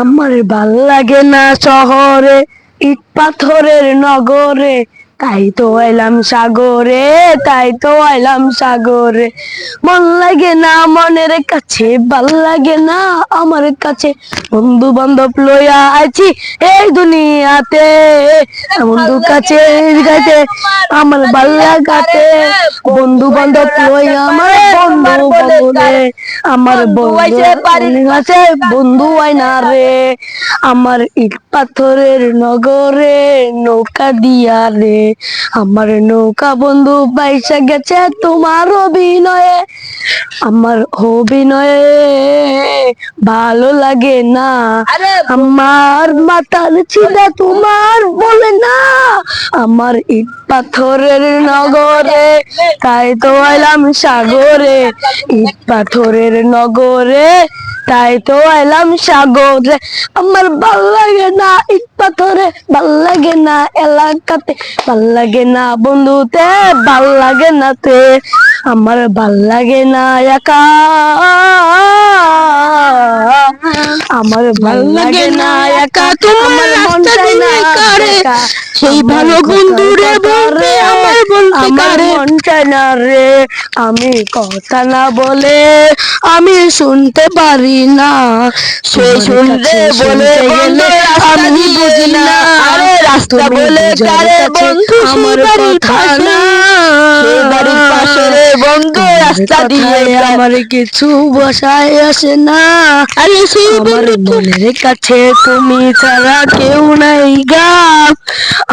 আমার ভালো লাগে না শহরে, ইট পাথরের নগরে। তাই তো এলাম সাগরে, তাই তো এলাম সাগরে। মন লাগে না মনের কাছে, ভালো লাগে না আমার কাছে। বন্ধু বান্ধব লইয়া আছি এই দুনিয়াতে বন্ধু কাছে কাছে আমার ভালো লাগাতে। বন্ধু বান্ধব লইয়া আমার বন্ধু বলে। আমার বন্ধু আছে বন্ধু হয় না রে। আমার ইট পাথরের নগরে নৌকা দিয়া রে। আমার নৌকা বন্ধু বাইসা গেছে তোমার অভিনয়ে। আমার অভিনয়ে ভালো লাগে না। আমার মাতাল ছিদা তোমার বলে না। আমার ইট পাথরের নগরে, তাই তো এলাম সাগরে। ইট পাথরের নগরে, তাই তো এলাম সাগরে। আমার ভালো লাগে না ইট পাথরে, ভালো লাগে না এলাকাতে, ভালো লাগে না বন্ধুতে, ভালো লাগে না তে। আমার ভালো লাগে না একা। আমার ভালো লাগে না একা তোমার মন চাই না একা। সেই ভালো বন্ধুরে বলতে রে, আমার বলতে কারে? মন চায় না রে আমি কথা না বলে আমি শুনতে পারি না সে শুনতে বলে গেলে আমি বুঝি না। আরে রাস্তা বলে কাছে বন্ধু আমার কথা না রাস্তা দিয়ে আমার কিছু বসায় আসে না। আরে সেই মনের কাছে তুমি ছাড়া কেউ নাই গা।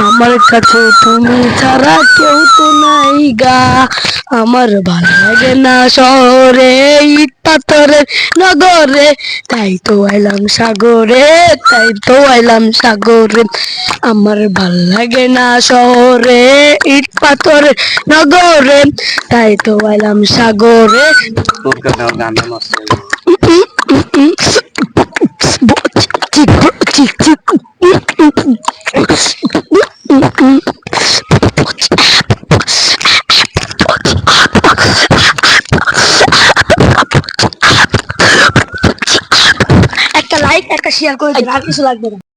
আমার কাছে তুমি ছাড়া কেউ তো নাই গা। আমার ভালো লাগে না শহরে ইট পাথরের নগরে। তাই তো এলাম সাগরে তাই তো এলাম সাগরে। আমার ভালো লাগে না শহরে ইট পাথরের নগরে। তাই তো এলাম সাগরে তোর কাছে আমার গানটা নষ্ট হয়ে গেছে। একটা লাইক একটা শেয়ার করে দিন, আর কিছু লাগবে না